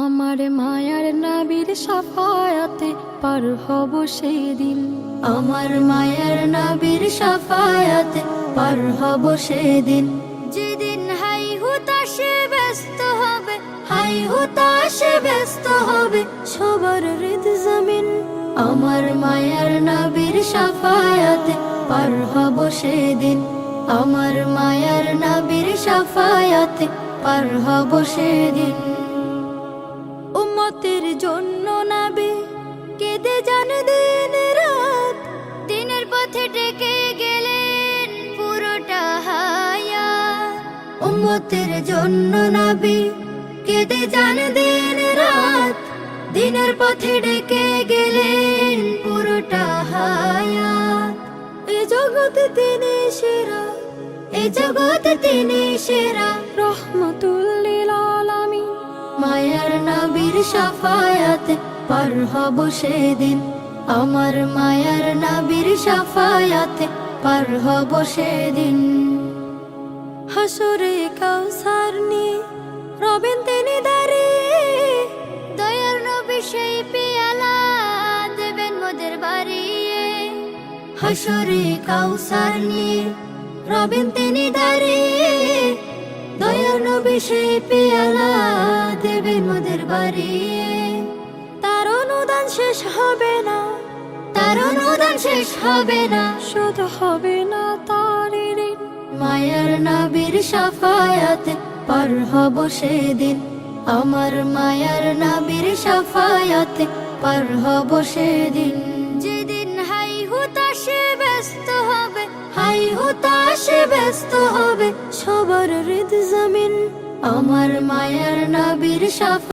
আমার মায়ার নাবির সাফায়াতে পার হব সেই দিন আমার মায়ের নবীর সাফায়াতে পার হব সেদিন। যেদিন হাই হুতাশে ব্যস্ত হবে, হাই হুতাশে ব্যস্ত হবে সবার হৃদ জমিন। আমার মায়ার নাবির সাফায়াতে পার হব সেদিন। আমার মায়ার নাবির সাফায়াতে পার হব সেদিন। জন্য নাবি, কেঁদে জান দিন রাত। দিনের পথে ডেকে গেলেন পুরোটা হায়া উম্মতের জন্য নবী, কেঁদে যান দিন রাত। দিনের পথে ডেকে গেলেন পুরোটা হায়াত। এ জগতে তিনি সেরা, এ জগতে তিনি সেরা। মায়ার নবীর সাফায়াতে পার হব সেদিন। আমার মায়ার নবীর সাফায়াতে পার হব সেদিন। হাসরে কাউসার নিয়ে রবেন তিনি দাঁড়িয়ে দয়ার নবী সেই পেয়ালা দেবেন মোদের বাড়িয়ে। হাসরে কাউসার নিয়ে রবেন তিনি দাঁড়িয়ে নবী সেই পেয়ালা দেবেন মোদের বাড়িয়ে তার অনুদান শেষ হবে না তার অনুদান শেষ হবে না। শুধু হবে না তার মায়ার নবীর সাফায়াতে পার হব সেদিন। আমার মায়ার নবীর সাফায়াতে পার হব সেদিন। যেদিন হাই হুতাশে ব্যস্ত হবে হাই হুতাশে ব্যস্ত হবে সবার হৃদ জমিন আমার মায়ার নবীর সাফা